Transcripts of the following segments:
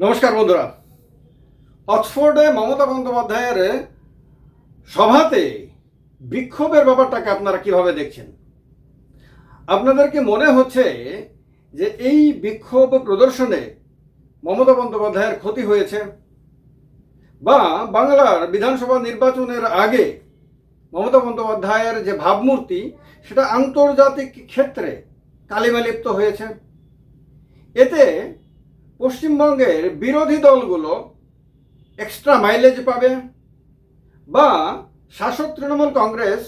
নমস্কার বন্ধুরা। অক্সফোর্ডে মমতা বন্দ্যোপাধ্যায়ের সভাতে বিক্ষোভের ব্যাপারটাকে আপনারা কীভাবে দেখছেন? আপনাদের কি মনে হচ্ছে যে এই বিক্ষোভ প্রদর্শনে মমতা বন্দ্যোপাধ্যায়ের ক্ষতি হয়েছে? বা বাংলার বিধানসভা নির্বাচনের আগে মমতা বন্দ্যোপাধ্যায়ের যে ভাবমূর্তি, সেটা আন্তর্জাতিক ক্ষেত্রে কালিমালিপ্ত হয়েছে। এতে পশ্চিমবঙ্গের বিরোধী দলগুলো এক্সট্রা মাইলেজ পাবে বা শাসক তৃণমূল কংগ্রেস,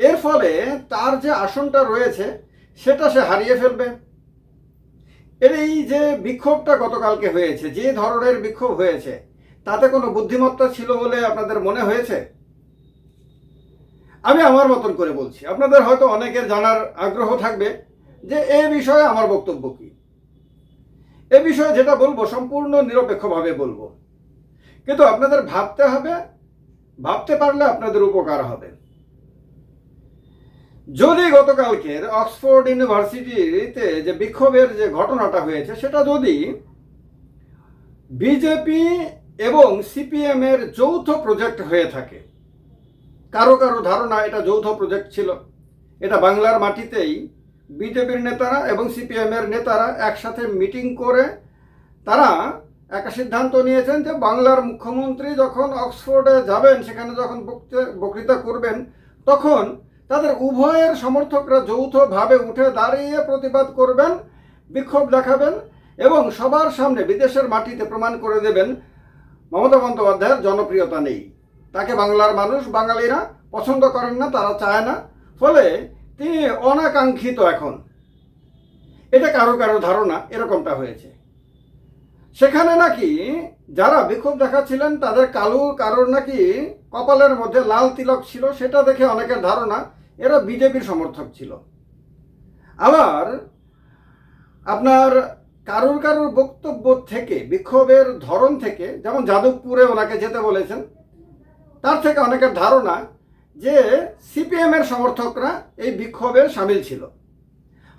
এর ফলে তার যে আসনটা রয়েছে, সেটা সে হারিয়ে ফেলবে। এর এই যে বিক্ষোভটা গতকালকে হয়েছে, যে ধরনের বিক্ষোভ হয়েছে, তাতে কোনো বুদ্ধিমত্তা ছিল বলে আপনাদের মনে হয়েছে? আমি আমার মতন করে বলছি। আপনাদের হয়তো অনেকের জানার আগ্রহ থাকবে যে এ বিষয়ে আমার বক্তব্য কী? এ বিষয়ে যেটা বলব, সম্পূর্ণ নিরপেক্ষভাবে বলব। কিন্তু আপনাদের ভাবতে হবে, ভাবতে পারলে আপনাদের উপকার হবে। যদি গতকালকের অক্সফোর্ড ইউনিভার্সিটিতে যে বিক্ষোভের যে ঘটনাটা হয়েছে, সেটা যদি বিজেপি এবং সিপিএম এর যৌথ প্রজেক্ট হয়ে থাকে, কারও কারও ধারণা এটা যৌথ প্রজেক্ট ছিল, এটা বাংলার মাটিতেই বিজেপির নেতারা এবং সিপিএম এর নেতারা একসাথে মিটিং করে তারা একটা সিদ্ধান্ত নিয়েছেন যে বাংলার মুখ্যমন্ত্রী যখন অক্সফোর্ডে যাবেন, সেখানে যখন বক্তৃ- বক্তৃতা করবেন, তখন তাদের উভয়ের সমর্থকরা যৌথভাবে উঠে দাঁড়িয়ে প্রতিবাদ করবেন, বিক্ষোভ দেখাবেন এবং সবার সামনে বিদেশের মাটিতে প্রমাণ করে দেবেন, মমতা বন্দ্যোপাধ্যায়ের জনপ্রিয়তা নেই। তাকে বাংলার মানুষ, বাঙালিরা পছন্দ করেন না, তারা চায় না। ফলে অনাকাঙ্ক্ষিত এখন। এটা কারও কারও ধারণা, এরকমটা হয়েছে। সেখানে নাকি যারা বিক্ষোভ দেখাচ্ছিলেন, তাদের কালো কারোর নাকি কপালের মধ্যে লাল তিলক ছিল, সেটা দেখে অনেকের ধারণা এরা বিজেপির সমর্থক ছিল। আবার আপনার কারুর কারুর বক্তব্য থেকে, বিক্ষোভের ধরন থেকে, যেমন যাদবপুরে ওনাকে যেতে বলেছেন, তার থেকে অনেকের ধারণা যে সিপিএম এর সমর্থকরা এই বিক্ষোভে সামিল ছিল।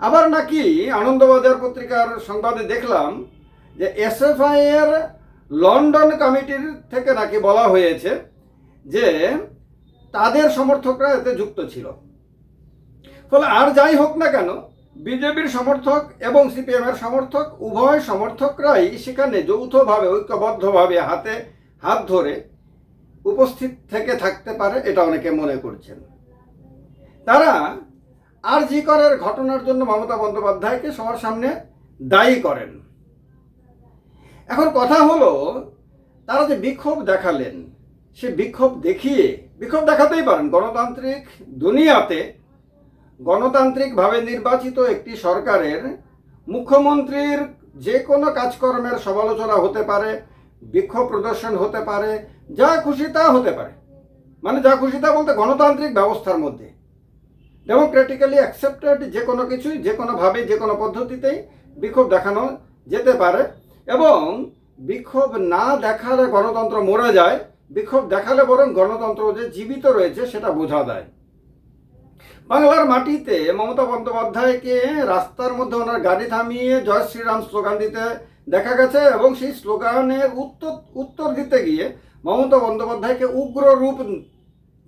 আবার নাকি আনন্দবাজার পত্রিকার সংবাদে দেখলাম যে এসএফআই এর লন্ডন কমিটির থেকে নাকি বলা হয়েছে যে তাদের সমর্থকরা এতে যুক্ত ছিল। ফলে আর যাই হোক না কেন, বিজেপির সমর্থক এবং সিপিএম এর সমর্থক উভয় সমর্থকরাই সেখানে যৌথভাবে, ঐক্যবদ্ধভাবে হাতে হাত ধরে উপস্থিত থেকে থাকতে পারে, এটা অনেকে মনে করছেন। তারা আর জি করের ঘটনার জন্য মমতা বন্দ্যোপাধ্যায়কে সবার সামনে দায়ী করেন। এখন কথা হলো, তারা যে বিক্ষোভ দেখালেন, সে বিক্ষোভ দেখিয়ে, বিক্ষোভ দেখাতেই পারেন, গণতান্ত্রিক দুনিয়াতে গণতান্ত্রিকভাবে নির্বাচিত একটি সরকারের মুখ্যমন্ত্রীর যে কোনো কাজকর্মের সমালোচনা হতে পারে বিক্ষোভ প্রদর্শন হতে পারে, যা খুশি তা হতে পারে। মানে যা খুশি তা বলতে গণতান্ত্রিক ব্যবস্থার মধ্যে। ডেমোক্রেটিক্যালি অ্যাকসেপ্টেড যে কোনো কিছুই যে কোনোভাবে যে কোনো পদ্ধতিতেই বিক্ষোভ দেখানো যেতে পারে এবং বিক্ষোভ না দেখালে গণতন্ত্র মরে যায়। বিক্ষোভ দেখালে বরং গণতন্ত্র যে জীবিত রয়েছে সেটা বোঝা যায়। বাংলার মাটিতে মমতা বন্দ্যোপাধ্যায়কে রাস্তার মধ্যে ওনার গাড়ি থামিয়ে জয় শ্রীরাম স্লোগান দিতে দেখা গেছে এবং সেই স্লোগানের উত্তর উত্তর দিতে গিয়ে মমতা বন্দ্যোপাধ্যায়কে উগ্র রূপ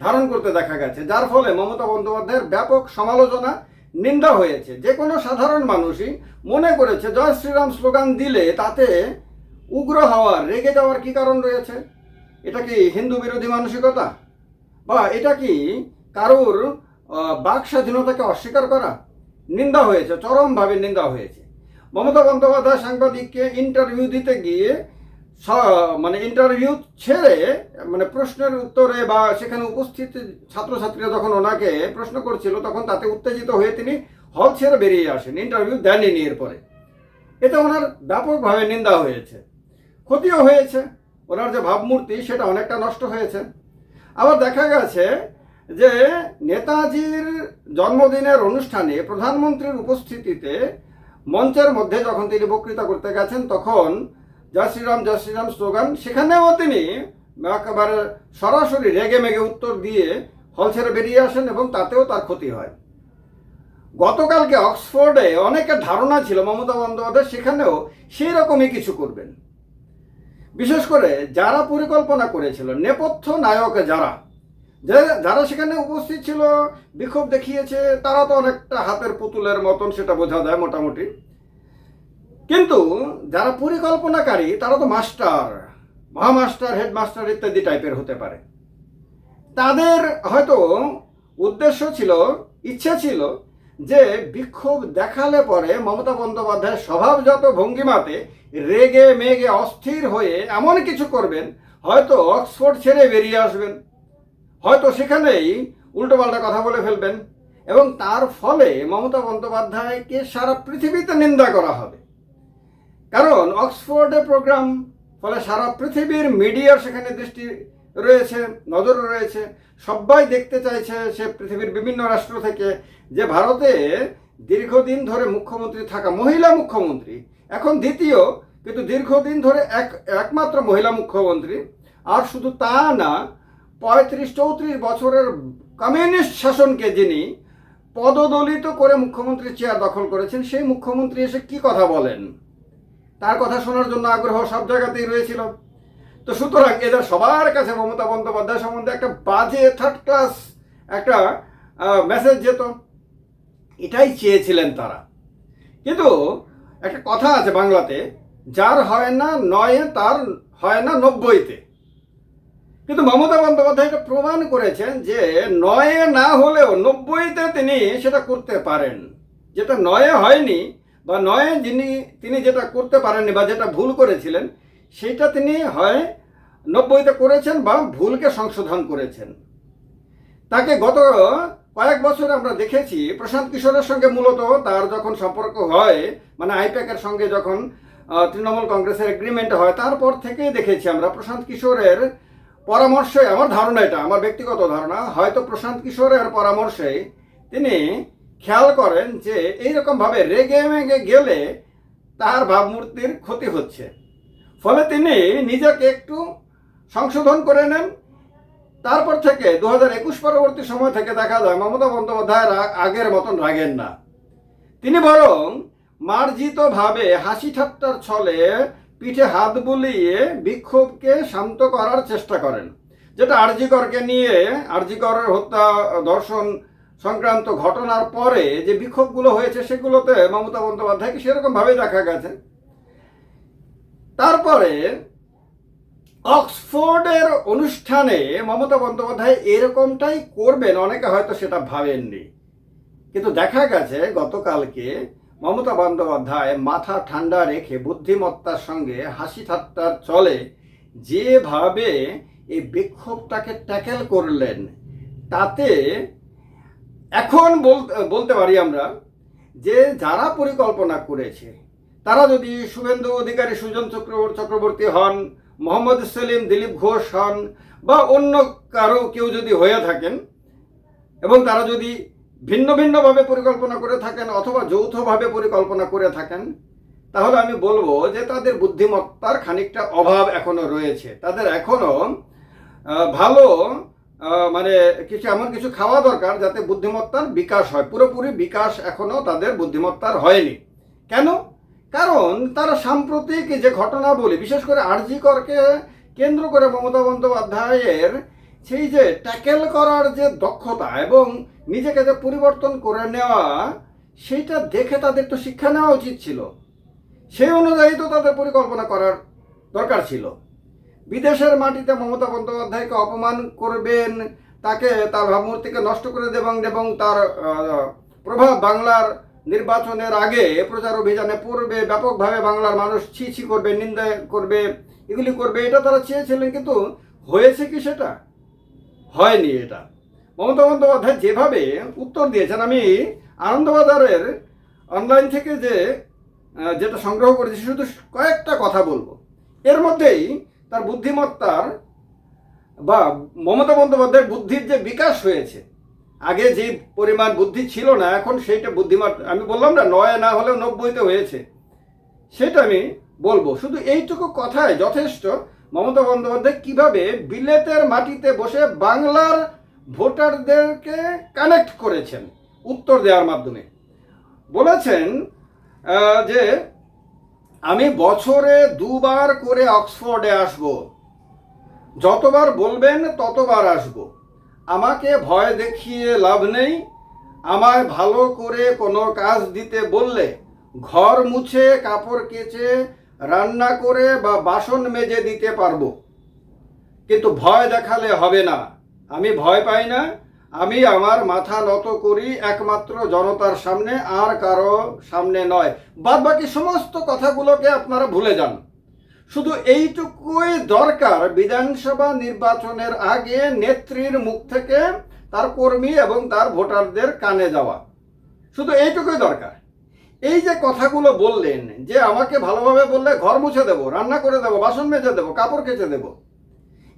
ধারণ করতে দেখা গেছে, যার ফলে মমতা বন্দ্যোপাধ্যায়ের ব্যাপক সমালোচনা, নিন্দা হয়েছে। যে কোনো সাধারণ মানুষই মনে করেছে, জয় শ্রীরাম স্লোগান দিলে তাতে উগ্র হওয়ার রেগে যাওয়ার কি কারণ রয়েছে? এটা কি হিন্দু বিরোধী মানসিকতা? বা এটা কি কারোর বাক স্বাধীনতাকে অস্বীকার করা? নিন্দা হয়েছে, চরমভাবে নিন্দা হয়েছে। মমতা বন্দ্যোপাধ্যায় সাংবাদিককে ইন্টারভিউ দিতে গিয়ে মানে ইন্টারভিউ ছেড়ে মানে প্রশ্নের উত্তরে বা সেখানে উপস্থিত ছাত্রছাত্রীরা যখন ওনাকে প্রশ্ন করছিল, তখন তাতে উত্তেজিত হয়ে তিনি হল ছেড়ে বেরিয়ে আসেন। ইন্টারভিউ দেননি এরপরে। এতে ওনার ব্যাপকভাবে নিন্দা হয়েছে। ক্ষতিও হয়েছে। ওনার যে ভাবমূর্তি, সেটা অনেকটা নষ্ট হয়েছে। আবার দেখা গেছে যে নেতাজির জন্মদিনের অনুষ্ঠানে প্রধানমন্ত্রীর উপস্থিতিতে মঞ্চের মধ্যে যখন তিনি বক্তৃতা করতে গেছেন, তখন জয় শ্রীরাম জয় শ্রীরাম স্লোগান, সেখানেও তিনি একেবারে সরাসরি রেগে মেগে উত্তর দিয়ে হল ছেড়ে বেরিয়ে আসেন এবং তাতেও তার ক্ষতি হয়। গতকালকে অক্সফোর্ডে অনেকের ধারণা ছিল মমতা বন্দ্যোপাধ্যায় সেখানেও সেই রকমই কিছু করবেন। বিশেষ করে যারা পরিকল্পনা করেছিল, নেপথ্য নায়ক যারা যারা সেখানে উপস্থিত ছিল, বিক্ষোভ দেখিয়েছে, তারা তো অনেকটা হাতের পুতুলের মতন সেটা বোঝা যায় মোটামুটি। কিন্তু যারা পরিকল্পনাকারী, তারা তো মাস্টার, মহামাস্টার, হেডমাস্টার ইত্যাদি টাইপের হতে পারে। তাদের হয়তো উদ্দেশ্য ছিল, ইচ্ছা ছিল যে বিক্ষোভ দেখালে পরে মমতা বন্দ্যোপাধ্যায়ের স্বভাবজাত ভঙ্গিমাতে রেগে মেগে অস্থির হয়ে এমন কিছু করবেন, হয়তো অক্সফোর্ড ছেড়ে বেরিয়ে আসবেন। হয়তো সেখানেই উল্টোপাল্টা কথা বলে ফেলবেন এবং তার ফলে মমতা বন্দ্যোপাধ্যায়কে সারা পৃথিবীতে নিন্দা করা হবে। কারণ অক্সফোর্ডে প্রোগ্রাম ফলে সারা পৃথিবীর মিডিয়ার সেখানে দৃষ্টি রয়েছে, নজর রয়েছে। সবাই দেখতে চাইছে সে পৃথিবীর বিভিন্ন রাষ্ট্র থেকে যে ভারতে দীর্ঘদিন ধরে মুখ্যমন্ত্রী থাকা মহিলা মুখ্যমন্ত্রী, এখন দ্বিতীয়, কিন্তু দীর্ঘদিন ধরে এক, একমাত্র মহিলা মুখ্যমন্ত্রী, আর শুধু তা না পঁয়ত্রিশ চৌত্রিশ বছরের কমিউনিস্ট শাসনকে যিনি পদদলিত করে মুখ্যমন্ত্রী চেয়ার দখল করেছেন, সেই মুখ্যমন্ত্রী এসে কি কথা বলেন? তার কথা শোনার জন্য আগ্রহ সব জায়গাতেই রয়েছিল। তো সুতরাং এদের সবার কাছে মমতা বন্দ্যোপাধ্যায় সম্বন্ধে একটা বাজে থার্ড ক্লাস একটা মেসেজ যেত। এটাই চেয়েছিলেন তারা। কিন্তু একটা কথা আছে বাংলাতে, যার হয় না নয়ে, তার হয় না নব্বইতে। কিন্তু মমতা বন্দ্যোপাধ্যায় এটা প্রমাণ করেছেন যে নয়ে না হলেও নব্বইতে তিনি সেটা করতে পারেন। যেটা নয়ে হয়নি বা নয়ে যিনি, তিনি যেটা করতে পারেননি বা যেটা ভুল করেছিলেন, সেটা তিনি হয় নব্বইতে করেছেন বা ভুলকে সংশোধন করেছেন। তাকে গত কয়েক বছর আমরা দেখেছি, প্রশান্ত কিশোরের সঙ্গে মূলত তার যখন সম্পর্ক হয় মানে আইপ্যাকের সঙ্গে যখন তৃণমূল কংগ্রেসের এগ্রিমেন্ট হয়, তারপর থেকেই দেখেছি আমরা প্রশান্ত কিশোরের পরামর্শে আমার ধারণা এটা, আমার ব্যক্তিগত ধারণা, হয়তো প্রশান্ত কিশোরের পরামর্শে তিনি খেয়াল করেন যে এইরকমভাবে রেগে মেগে গেলে তার ভাবমূর্তির ক্ষতি হচ্ছে। ফলে তিনি নিজেকে একটু সংশোধন করে নেন। তারপর থেকে দু হাজার একুশ পরবর্তী সময় থেকে দেখা যায়, মমতা বন্দ্যোপাধ্যায় আগের মতন রাগেন না। তিনি বরং মার্জিতভাবে হাসি ঠাট্টার ছলে পিঠে হাত বুলিয়ে বিক্ষোভকে শান্ত করার চেষ্টা করেন, যেটা আরজিকরকে নিয়ে, আরজিকরের হত্যা, দর্শন সংক্রান্ত ঘটনার পরে যে বিক্ষোভগুলো হয়েছে সেগুলোতে মমতা বন্দ্যোপাধ্যায়কে সেরকমভাবে দেখা গেছে। তারপরে অক্সফোর্ডের অনুষ্ঠানে মমতা বন্দ্যোপাধ্যায় এরকমটাই করবেন, অনেকে হয়তো সেটা ভাবেননি। কিন্তু দেখা গেছে গতকালকে মমতা বন্দ্যোপাধ্যায় মাথা ঠান্ডা রেখে বুদ্ধিমত্তার সঙ্গে হাসি ঠাট্টার চলে, যেভাবে এই বিক্ষোভটাকে ট্যাকেল করলেন, তাতে এখন বলতে পারি আমরা যে যারা পরিকল্পনা করেছে, তারা যদি শুভেন্দু অধিকারী সুজন চক্র- চক্রবর্তী হন, মোহাম্মদ সেলিম দিলীপ ঘোষ হন বা অন্য কারও কেউ যদি হয়ে থাকেন এবং তারা যদি ভিন্ন ভিন্নভাবে পরিকল্পনা করে থাকেন অথবা যৌথভাবে পরিকল্পনা করে থাকেন, তাহলে আমি বলব যে তাদের বুদ্ধিমত্তার খানিকটা অভাব এখনও রয়েছে। তাদের এখনও ভালো মানে কিছু এমন কিছু খাওয়া দরকার যাতে বুদ্ধিমত্তার বিকাশ হয়। পুরোপুরি বিকাশ এখনও তাদের বুদ্ধিমত্তার হয়নি। কেন? কারণ তারা সাম্প্রতিক যে ঘটনা বলি বিশেষ করে আরজি করকে কেন্দ্র করে মমতা বন্দ্যোপাধ্যায়ের সেই যে ট্যাকেল করার যে দক্ষতা এবং নিজেকে যে পরিবর্তন করে নেওয়া, সেইটা দেখে তাদের তো শিক্ষা নেওয়া উচিত ছিল। সেই অনুযায়ী তো তাদের পরিকল্পনা করার দরকার ছিল। বিদেশের মাটিতে মমতা বন্দ্যোপাধ্যায়কে অপমান করবেন, তাকে তার ভাবমূর্তিকে নষ্ট করে দেবেন এবং তার প্রভাব বাংলার নির্বাচনের আগে প্রচার অভিযানে পড়বে, ব্যাপকভাবে বাংলার মানুষ ছি ছি করবে, নিন্দা করবে, এগুলি করবে, এটা তারা চেয়েছিলেন, কিন্তু হয়েছে কি সেটা? হয়নি এটা। মমতা বন্দ্যোপাধ্যায় যেভাবে উত্তর দিয়েছেন, আমি আনন্দবাজারের অনলাইন থেকে যে যেটা সংগ্রহ করেছি, শুধু কয়েকটা কথা বলব। এর মধ্যেই তার বুদ্ধিমত্তার বা মমতা বন্দ্যোপাধ্যায়ের বুদ্ধির যে বিকাশ হয়েছে, আগে যে পরিমাণ বুদ্ধি ছিল না, এখন সেইটা বুদ্ধিমান আমি বললাম না, নয় না হলেও নব্বইতে হয়েছে। সেটা আমি বলব। শুধু এইটুকু কথায় যথেষ্ট। মমতা বন্দ্যোপাধ্যায় কীভাবে বিলেতের মাটিতে বসে বাংলার ভোটারদেরকে কানেক্ট করেছেন? উত্তর দেওয়ার মাধ্যমে। বলেছেন যে আমি বছরে দুবার করে অক্সফোর্ডে আসব। যতবার বলবেন ততবার আসব। আমাকে ভয় দেখিয়ে লাভ নেই। আমায় ভালো করে কোনো কাজ দিতে বললে ঘর মুছে, কাপড় কেচে রান্না করে বা বাসন মেজে দিতে পারব। কিন্তু ভয় দেখালে হবে না। আমি ভয় পাই না। আমি আমার মাথা নত করি একমাত্র জনতার সামনে, আর কারও সামনে নয়। বাদ বাকি সমস্ত কথাগুলোকে আপনারা ভুলে যান। শুধু এইটুকুই দরকার, বিধানসভা নির্বাচনের আগে নেত্রীর মুখ থেকে তার কর্মী এবং তার ভোটারদের কানে যাওয়া। শুধু এইটুকুই দরকার। এই যে কথাগুলো বললেন, যে আমাকে ভালোভাবে বললে ঘর মুছে দেবো, রান্না করে দেবো, বাসন মেজে দেবো, কাপড় কেচে দেবো,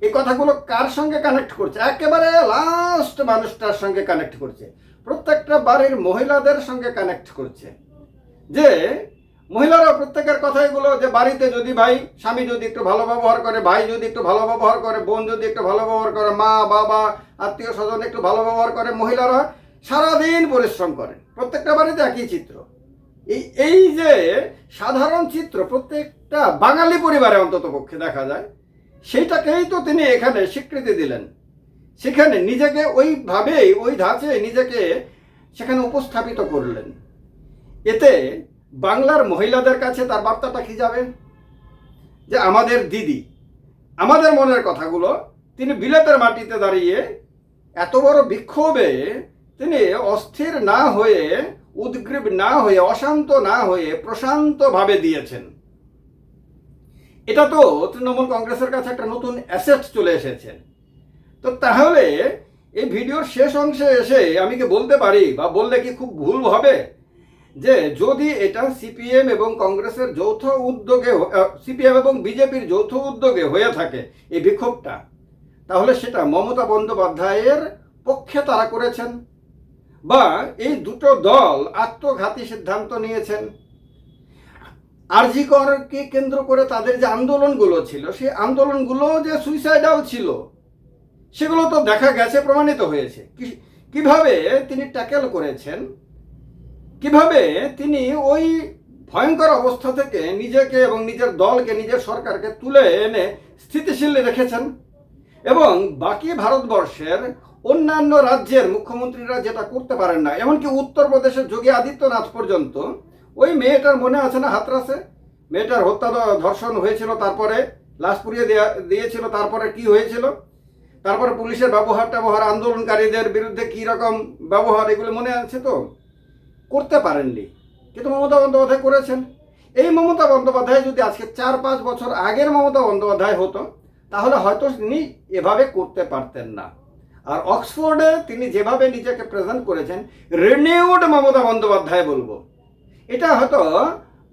এই কথাগুলো কার সঙ্গে কানেক্ট করছে? একেবারে লাস্ট মানুষটার সঙ্গে কানেক্ট করছে। প্রত্যেকটা বাড়ির মহিলাদের সঙ্গে কানেক্ট করছে। যে মহিলারা প্রত্যেকের কথা এগুলো, যে বাড়িতে যদি ভাই, স্বামী যদি একটু ভালো ব্যবহার করে, ভাই যদি একটু ভালো ব্যবহার করে, বোন যদি একটু ভালো ব্যবহার করে, মা, বাবা, আত্মীয় স্বজন একটু ভালো ব্যবহার করে, মহিলারা সারাদিন পরিশ্রম করে প্রত্যেকটা বাড়িতে একই চিত্র। এই এই যে সাধারণ চিত্র প্রত্যেকটা বাঙালি পরিবারে অন্তত পক্ষে দেখা যায়, সেইটাকেই তো তিনি এখানে স্বীকৃতি দিলেন। সেখানে নিজেকে ওইভাবেই, ওই ধাঁচে নিজেকে সেখানে উপস্থাপিত করলেন। এতে বাংলার মহিলাদের কাছে তার বার্তাটা কি যাবে? যে আমাদের দিদি, আমাদের মনের কথাগুলো তিনি বিলেতের মাটিতে দাঁড়িয়ে এত বড় বিক্ষোভে তিনি অস্থির না হয়ে উদ্গ্রীব না হয়ে, অশান্ত না হয়ে প্রশান্তভাবে দিয়েছেন। এটা তো তৃণমূল কংগ্রেসের কাছে একটা নতুন অ্যাসেট চলে এসেছে। তো তাহলে এই ভিডিওর শেষ অংশে এসে আমি কি বলতে পারি বা বললে কি খুব ভুল হবে? যে যদি এটা সিপিএম এবং কংগ্রেসের যৌথ উদ্যোগে সিপিএম এবং বিজেপির যৌথ উদ্যোগে হয়ে থাকে এই বিক্ষোভটা, তাহলে সেটা মমতা বন্দ্যোপাধ্যায়ের পক্ষে তারা করেছেন। বা এই দুটো দল আত্মঘাতী সিদ্ধান্ত নিয়েছেন। আরজিকরকে কেন্দ্র করে তাদের যে আন্দোলনগুলো ছিল, সেই আন্দোলনগুলো যে সুইসাইডাল ছিল, সেগুলো তো দেখা গেছে, প্রমাণিত হয়েছে। কীভাবে তিনি ট্যাকেল করেছেন, কীভাবে তিনি ওই ভয়ঙ্কর অবস্থা থেকে নিজেকে এবং নিজের দলকে, নিজের সরকারকে তুলে এনে স্থিতিশীল রেখেছেন এবং বাকি ভারতবর্ষের অন্যান্য রাজ্যের মুখ্যমন্ত্রীরা যেটা করতে পারেন না, এমনকি উত্তরপ্রদেশের যোগী আদিত্যনাথ পর্যন্ত, ওই মেয়েটার মনে আছে না হাতরাসে মেয়েটার হত্যা ধর্ষণ হয়েছিল, তারপরে লাশ পুড়িয়ে দেয়া, দিয়েছিল, তারপরে কি হয়েছিল? তারপরে পুলিশের ব্যবহার ট্যাবহার, আন্দোলনকারীদের বিরুদ্ধে কি রকম ব্যবহার, এগুলো মনে আছে তো? করতে পারেননি। কিন্তু মমতা বন্দ্যোপাধ্যায় করেছেন। এই মমতা বন্দ্যোপাধ্যায় যদি আজকে চার পাঁচ বছর আগের মমতা বন্দ্যোপাধ্যায় হতো তাহলে হয়তো তিনি এভাবে করতে পারতেন না। আর অক্সফোর্ডে তিনি যেভাবে নিজেকে প্রেজেন্ট করেছেন রিনিউড মমতা বন্দ্যোপাধ্যায় বলব। এটা হয়তো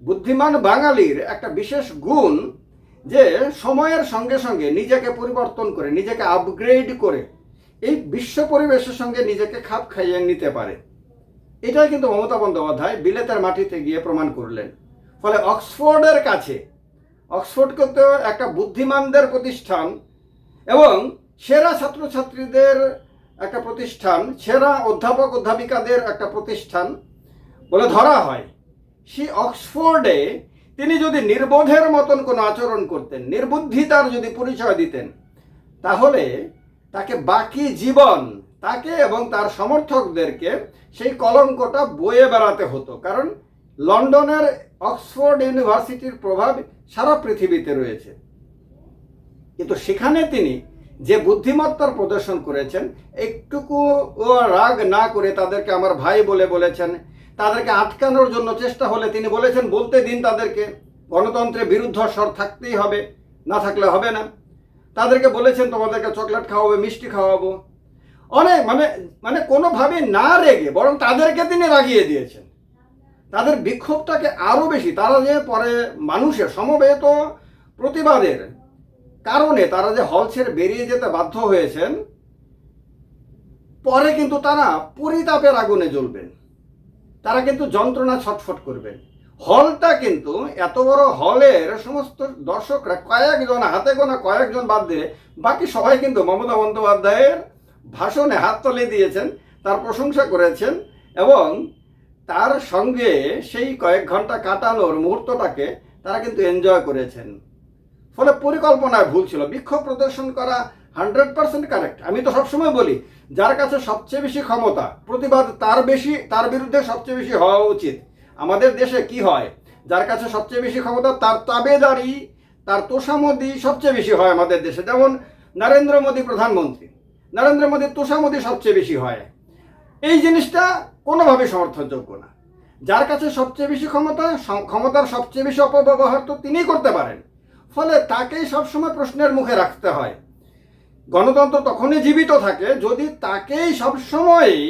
বুদ্ধিমান বাঙালির একটা বিশেষ গুণ যে সময়ের সঙ্গে সঙ্গে নিজেকে পরিবর্তন করে, নিজেকে আপগ্রেড করে এই বিশ্ব পরিবেশের সঙ্গে নিজেকে খাপ খাইয়ে নিতে পারে। এটাই কিন্তু মমতা বন্দ্যোপাধ্যায় বিলেতের মাটিতে গিয়ে প্রমাণ করলেন। ফলে অক্সফোর্ডের কাছে অক্সফোর্ড কিন্তু একটা বুদ্ধিমানদের প্রতিষ্ঠান এবং সেরা ছাত্রছাত্রীদের একটা প্রতিষ্ঠান, সেরা অধ্যাপক অধ্যাপিকাদের একটা প্রতিষ্ঠান বলে ধরা হয়। সেই অক্সফোর্ডে তিনি যদি নির্বোধের মতন কোনো আচরণ করতেন, নির্বুদ্ধিতার যদি পরিচয় দিতেন, তাহলে তাকে বাকি জীবন, তাকে এবং তার সমর্থকদেরকে সেই কলঙ্কটা বয়ে বেড়াতে হতো। কারণ লন্ডনের অক্সফোর্ড ইউনিভার্সিটির প্রভাব সারা পৃথিবীতে রয়েছে। কিন্তু সেখানে তিনি যে বুদ্ধিমত্তার প্রদর্শন করেছেন, একটুকু রাগ না করে তাদেরকে আমার ভাই বলে বলেছেন, তাদেরকে আটকানোর জন্য চেষ্টা হলে তিনি বলেছেন, বলতে দিন তাদেরকে, গণতন্ত্রের বিরুদ্ধ স্বর থাকতেই হবে, না থাকলে হবে না। তাদেরকে বলেছেন, তোমাদেরকে চকলেট খাওয়াবে, মিষ্টি খাওয়াবো। অনেক মানে মানে কোনোভাবে না রেগে, বরং তাদেরকে তিনি রাগিয়ে দিয়েছেন। তাদের বিক্ষোভটাকে আরও বেশি, তারা যে পরে মানুষের সমবেত প্রতিবাদের কারণে তারা যে হল ছেড়ে বেরিয়ে যেতে বাধ্য হয়েছেন, পরে কিন্তু তারা পরিতাপের আগুনে জ্বলবেন। তারা কিন্তু যন্ত্রণা ছটফট করবেন। হলটা কিন্তু এত বড় হলের সমস্ত দর্শকরা কয়েকজন, হাতে গোনা কয়েকজন বাদ দিয়ে বাকি সবাই কিন্তু মমতা বন্দ্যোপাধ্যায়ের ভাষণে হাততালি দিয়েছেন, তার প্রশংসা করেছেন এবং তার সঙ্গে সেই কয়েক ঘণ্টা কাটানোর মুহূর্তটাকে তারা কিন্তু এনজয় করেছেন। ফলে পরিকল্পনায় ভুল ছিল। বিক্ষোভ প্রদর্শন করা হান্ড্রেড পার্সেন্ট কারেক্ট আমি তো সবসময় বলি, যার কাছে সবচেয়ে বেশি ক্ষমতা, প্রতিবাদ তার বেশি, তার বিরুদ্ধে সবচেয়ে বেশি হওয়া উচিত। আমাদের দেশে কি হয়? যার কাছে সবচেয়ে বেশি ক্ষমতা, তার তাবেদারি, তার তোষামদি সবচেয়ে বেশি হয় আমাদের দেশে। যেমন নরেন্দ্র মোদী প্রধানমন্ত্রী। নরেন্দ্র মোদীর তোষামদি সবচেয়ে বেশি হয়। এই জিনিসটা কোনোভাবে সমর্থনযোগ্য না। যার কাছে সবচেয়ে বেশি ক্ষমতা ক্ষমতার সবচেয়ে বেশি অপব্যবহার তো তিনিই করতে পারেন। ফলে তাকেই সবসময় প্রশ্নের মুখে রাখতে হয়। গণতন্ত্র তখনই জীবিত থাকে যদি তাকেই সবসময়ই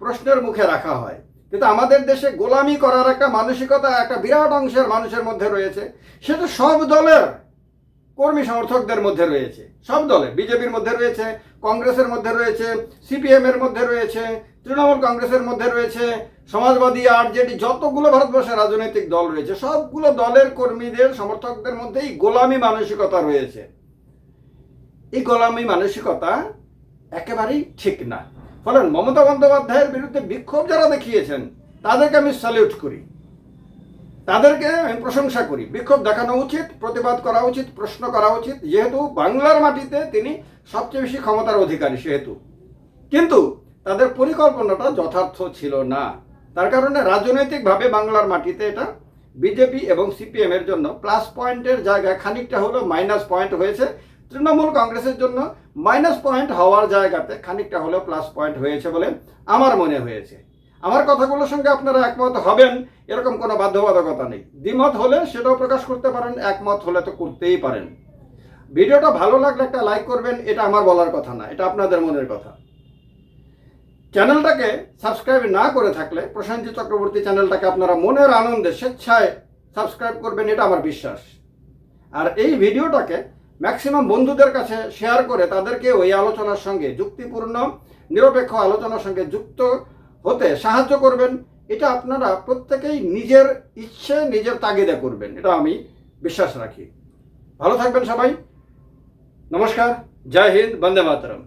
প্রশ্নের মুখে রাখা হয়। কিন্তু আমাদের দেশে গোলামি করার একটা মানসিকতা, একটা বিরাট অংশের মানুষের মধ্যে রয়েছে। সেটা সব দলের কর্মী সমর্থকদের মধ্যে রয়েছে। সব দলে বিজেপির মধ্যে রয়েছে, কংগ্রেসের মধ্যে রয়েছে সিপিএম এর মধ্যে রয়েছে তৃণমূল কংগ্রেসের মধ্যে রয়েছে সমাজবাদী, আরজেডি, যতগুলো ভারতবর্ষের রাজনৈতিক দল রয়েছে, সবগুলো দলের কর্মীদের, সমর্থকদের মধ্যেই গোলামি মানসিকতা রয়েছে। এই গোলামি মানসিকতা একেবারেই ঠিক না। ফলে মমতা বন্দ্যোপাধ্যায়ের বিরুদ্ধে বিক্ষোভ যারা দেখিয়েছেন, তাদেরকে আমি স্যালিউট করি। তাদেরকে আমি প্রশংসা করি। বিক্ষোভ দেখানো উচিত, প্রতিবাদ করা উচিত, প্রশ্ন করা উচিত। যেহেতু বাংলার মাটিতে তিনি সবচেয়ে বেশি ক্ষমতার অধিকারী, সেহেতু। কিন্তু তাদের পরিকল্পনাটা যথার্থ ছিল না। তার কারণে রাজনৈতিকভাবে বাংলার মাটিতে এটা বিজেপি এবং সিপিএম এর জন্য প্লাস পয়েন্টের জায়গায় খানিকটা হলো মাইনাস পয়েন্ট হয়েছে। তৃণমূল কংগ্রেসের জন্য মাইনাস পয়েন্ট হওয়ার জায়গাতে খানিকটা হলেও প্লাস পয়েন্ট হয়েছে বলে আমার মনে হয়েছে। আমার কথাগুলোর সঙ্গে আপনারা একমত হবেন, এরকম কোনো বাধ্যবাধকতা নেই। দ্বিমত হলে সেটাও প্রকাশ করতে পারেন, একমত হলে তো করতেই পারেন। ভিডিওটা ভালো লাগলে একটা লাইক করবেন, এটা আমার বলার কথা না, এটা আপনাদের মনের কথা। চ্যানেলটাকে সাবস্ক্রাইব না করে থাকলে প্রশান্তি চক্রবর্তী চ্যানেলটাকে আপনারা মনের আনন্দে স্বেচ্ছায় সাবস্ক্রাইব করবেন, এটা আমার বিশ্বাস। আর এই ভিডিওটাকে ম্যাক্সিমাম বন্ধুদের কাছে শেয়ার করে তাদেরকে ওই আলোচনার সঙ্গে যুক্তিপূর্ণ, নিরপেক্ষ আলোচনার সঙ্গে যুক্ত হতে সাহায্য করবেন। এটা আপনারা প্রত্যেকেই নিজের ইচ্ছে, নিজের তাগিদে করবেন, এটা আমি বিশ্বাস রাখি। ভালো থাকবেন সবাই। নমস্কার। জয় হিন্দ, বন্দে মাতরম।